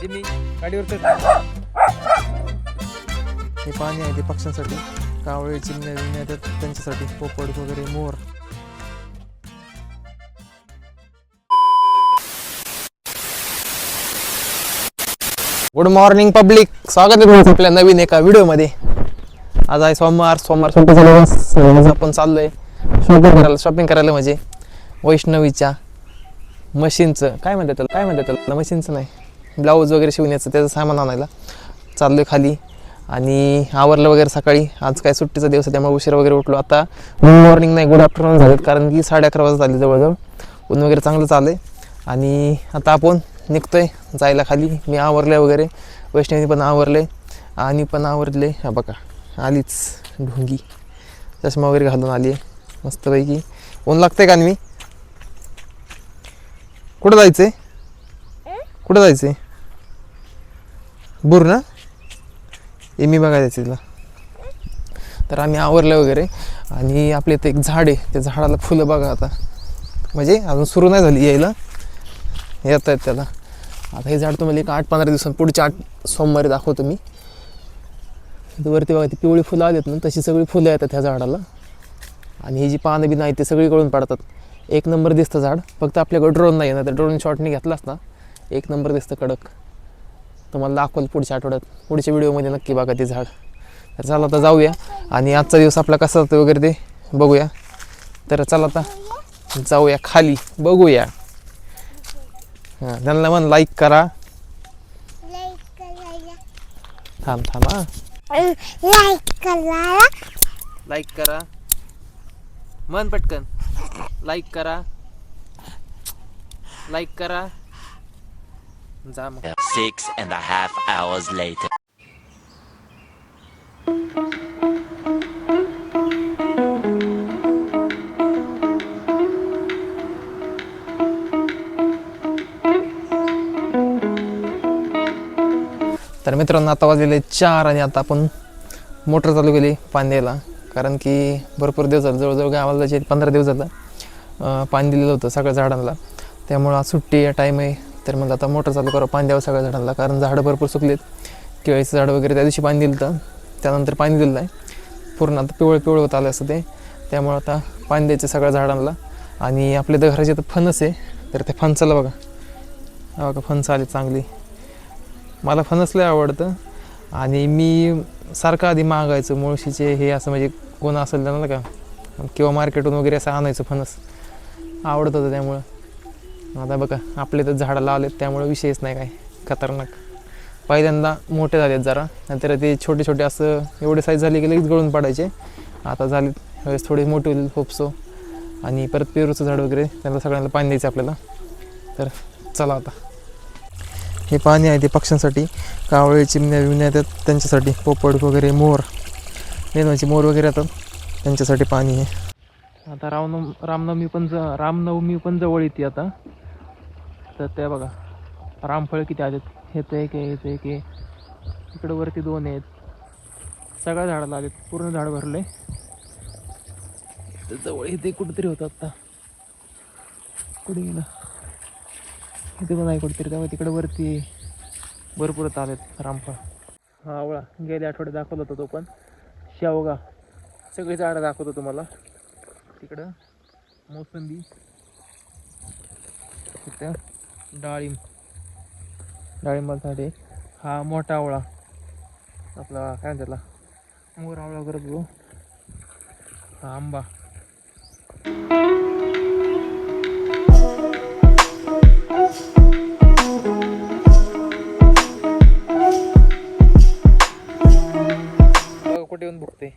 Jimmy गाडीवर हे पाणी आहे ते पक्ष्यांसाठी. कावळे चिमण्या विमण्या येतात त्यांच्यासाठी. पोपट वगैरे मोर. गुड मॉर्निंग पब्लिक स्वागत आहे तुमचं आपल्या नवीन एका व्हिडिओमध्ये. आज आहे सोमवार सोमवार सुट्टी झाली बस आज आपण चाललोय शॉपिंग करायला शॉपिंग करायला म्हणजे वैष्णवीच्या मशीनचं. काय म्हणतात त्याला? काय म्हणतात त्याला? मशीनचं नाही. ब्लाऊज वगैरे शिवण्याचं त्याचं सामान आणायला. चाललोय खाली. आणि आवरलं वगैरे सकाळी. आज काय सुट्टीचा दिवस आहे त्यामुळे उशीर वगैरे उठलो. आता गुड मॉर्निंग नाही गुड आफ्टरनून झालेत कारण की साडे अकरा वाजता झाली जवळजवळ. ऊन वगैरे चांगलं चाललं आहे आणि आता आपण निघतोय जायला खाली. मी आवरले वगैरे. वैष्णवी पण आवरले. आणि पण आवरले. हा बघा आलीच ढोंगी. चष्मा वगैरे घालून आली आहे मस्तपैकी. ऊन लागतंय का मी? कुठं जायचंय? कुठं जायचंय? बुर ना? हे मी बघायचं तिला तर आम्ही आवरलं वगैरे आणि आपल्या इथं एक झाड आहे. त्या झाडाला फुलं बघा आता. म्हणजे अजून सुरू नाही झाली यायला. येत आहेत त्याला. आता हे झाड तुम्हाला एक आठ पंधरा दिवसां पुढच्या आठ सोमवारी दाखवतो मी. वरती बघा ती पिवळी फुलं आलीत ना तशी सगळी फुलं येतात ह्या झाडाला. आणि ही जी पानं बिनं आहेत ते सगळी गळून पडतात. एक नंबर दिसतं झाड. फक्त आपल्याकडे ड्रोन नाही ना तर ड्रोन शॉटने घेतलाच ना एक नंबर दिसतं कडक. तुम्हाला दाखवलं पुढच्या आठवड्यात. पुढच्या व्हिडिओमध्ये नक्की बघा ते झाड. तर चला आता जाऊया. आणि आजचा दिवस आपला कसा जातो वगैरे ते बघूया. तर चला आता जाऊया खाली. बघूया. हां त्यांना म्हण लाईक करा. थांब थांब हा. लाईक करा. लाईक करा मन पटकन. लाईक करा. लाईक करा. जा मग. Six and a half hours later. तर मित्रांनो आता वाजलेले चार आणि आता आपण मोटर चालू केली पाणी द्यायला कारण की भरपूर दिवस झाले जवळजवळ गावाला जायचे पंधरा दिवस झालं पाणी दिलेलं होतं सगळ्या झाडांना. त्यामुळं आज सुट्टी टाईम आहे. तर म्हणलं आता मोटर चालू करा पाणी द्यावं सगळ्या झाडाला कारण झाडं भरपूर सुकलेत. केळीचं झाड वगैरे त्या दिवशी पाणी दिलं होतं त्यानंतर पाणी दिलं नाही पूर्ण आता पिवळं पिवळं होत आलं असं ते. त्यामुळं आता पाणी द्यायचं सगळ्या झाडांना. आणि आपल्या तर घराचे तर फणस आहे. तर ते फणसाला बघा. बघा फणस आले चांगली. मला फणस लय आवडतं. आणि मी सारखं आधी मागायचं मुळशीचे हे असं म्हणजे कोण असेल त्यांना का. किंवा मार्केटून वगैरे असं आणायचं फणस. आवडत होतं त्यामुळं. आता बघा आपले तर झाडं लावलेत त्यामुळं विषयच नाही काय. खतरनाक. पहिल्यांदा मोठे झालेत जरा नंतर ते छोटे छोटे असं एवढे साईज झाले की लगेच गळून पडायचे. आता झाले वेळेस थोडे मोठे होईल होपसो आणि परत पेरूचं झाड वगैरे त्यांना सगळ्यांना पाणी द्यायचं आपल्याला. तर चला आता. हे पाणी आहे ते पक्ष्यांसाठी. कावळे चिमण्या विमण्या येतात त्यांच्यासाठी. पोपट वगैरे मोर. नेनवाचे म्हणजे मोर वगैरे येतात त्यांच्यासाठी पाणी आहे. आता रामनव रामनवमी पण ज रामनवमी पण जवळ येते आता. तर ते बघा. रामफळ किती आलेत हेचं एक आहे हेचं एक आहे. इकडं वरती दोन आहेत. सगळ्या झाडाला आलेत. पूर्ण झाड भरले तर जवळ इथे कुठेतरी होतं आत्ता कुठे गेलं? इथे पण आहे कुठेतरी. त्यामुळे तिकडे वरती भरपूरच आलेत रामफळ. हा आवळा. गेल्या आठवड्यात दाखवला होता तो पण. शेवगा. सगळी झाडं दाखवतो तुम्हाला. तिकडं मोसंबी. तिथं डाळिंब. डाळिंबाचा झाड हा. मोठा आवळा. आपला काय त्याला? मोर आवळा वगैरे बघू हा आंबा. कुठे येऊन बघते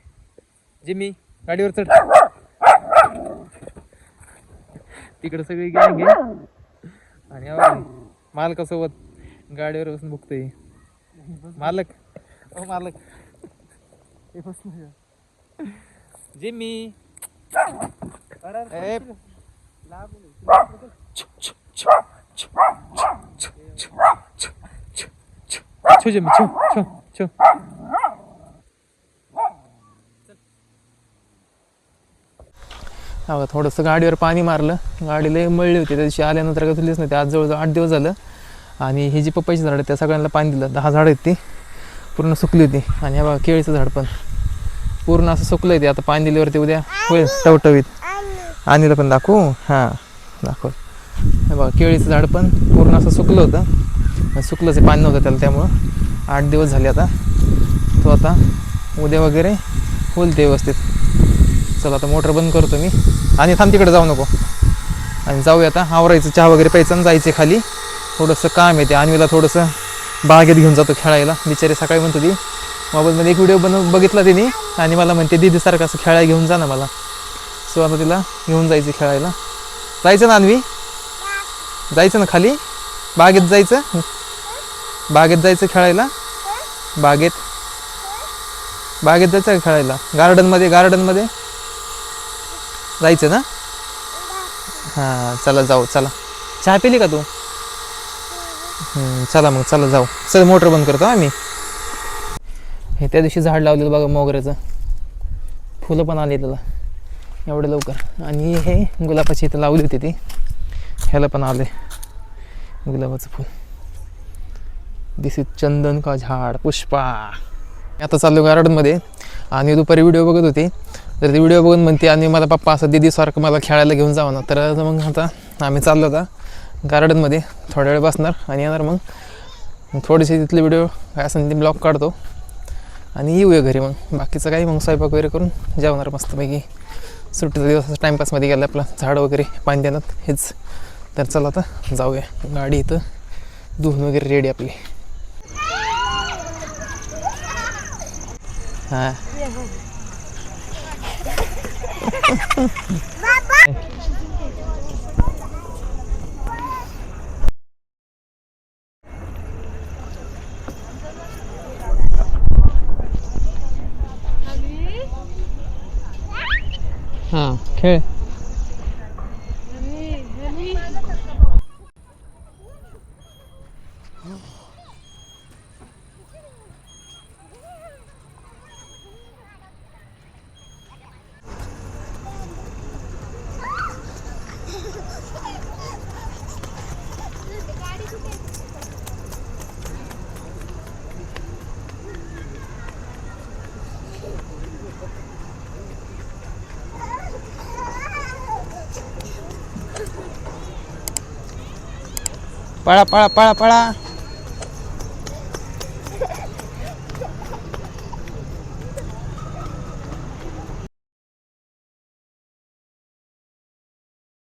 जिमी गाडीवर चढ. तिकडे सगळी गॅंग आहे. आणि मालकासोबत गाडीवर बसून बघतोय मालक ओ मालक हे बस ना. जिमी ए, छो छो छो हा थोडंसं गाडीवर पाणी मारलं. गाडी लय मळली होती. त्या दिवशी आल्यानंतर का धुलीच नाही. ते आज जवळजवळ आठ दिवस झालं. आणि ही जी पपईची झाडं आहेत त्या सगळ्यांना पाणी दिलं. दहा झाडं आहेत ती. पूर्ण सुकली होती. आणि हे बघा केळीचं झाड पण. पूर्ण असं सुकलं आहे ते. आता पाणी दिल्यावरती उद्या होईल. टवटवीत. आणलं पण दाखवू? हां दाखव. हे बघा केळीचं झाड पण पूर्ण असं सुकलं होतं. सुकलंच आहे पाणी नव्हतं त्याला त्यामुळं. आठ दिवस झाले आता. तो आता उद्या वगैरे होईल ते व्यवस्थित. चला आता मोटर बंद करतो मी. आणि थांब तिकडे जाऊ नको. आणि जाऊया आता आवरायचं चहा वगैरे प्यायचं आणि जायचे खाली. थोडंसं काम आहे ते. आणवीला थोडंसं बागेत घेऊन जातो खेळायला. बिचारे सकाळी म्हणतो ती मोबाईलमध्ये एक व्हिडिओ बनव बघितला तिने. आणि मला म्हणते दीदीसारखं असं खेळायला घेऊन जा ना मला. सो आता तिला घेऊन जायचं खेळायला. जायचं ना आणवी जायचं ना खाली? बागेत जायचं? बागेत जायचं खेळायला? बागेत? बागेत जायचं खेळायला? गार्डनमध्ये गार्डनमध्ये? जायचं ना? हां चला जाऊ चला. चहा पिली का तू? चला मग चला जाऊ. चल मोटर बंद करतो आम्ही हे त्या दिवशी झाड लावलेलं बघा मोगऱ्याचं. फुलं पण आली त्याला. एवढं लवकर. आणि हे गुलाबाची इथं लावली होती ती. ह्याला पण आले गुलाबाचं फुल. दिस इज चंदन का झाड. पुष्पा. आता चाललो गार्डनमध्ये. आणि दुपारी व्हिडिओ बघत होती. तर ती व्हिडिओ बघून म्हणते आणि मला पप्पा असं दीदीसारखं मला खेळायला घेऊन जावं ना. तर मग आता आम्ही चाललो आता गार्डनमध्ये. थोड्या वेळ बसणार आणि येणार मग. थोडेसे तिथले व्हिडिओ काय असेल ते ब्लॉग काढतो. आणि येऊया घरी मग. बाकीचं काही मग स्वयंपाक वगैरे करून जेवणार मस्तपैकी. सुट्टीचा दिवस टाईमपासमध्ये गेला आपला. झाड वगैरे पाणी देणार हेच. तर चला आता जाऊया. गाडी इथं. धुवून वगैरे रेडी आपली. हां. हां खेळ પાળા પાળા પાળા પાળા.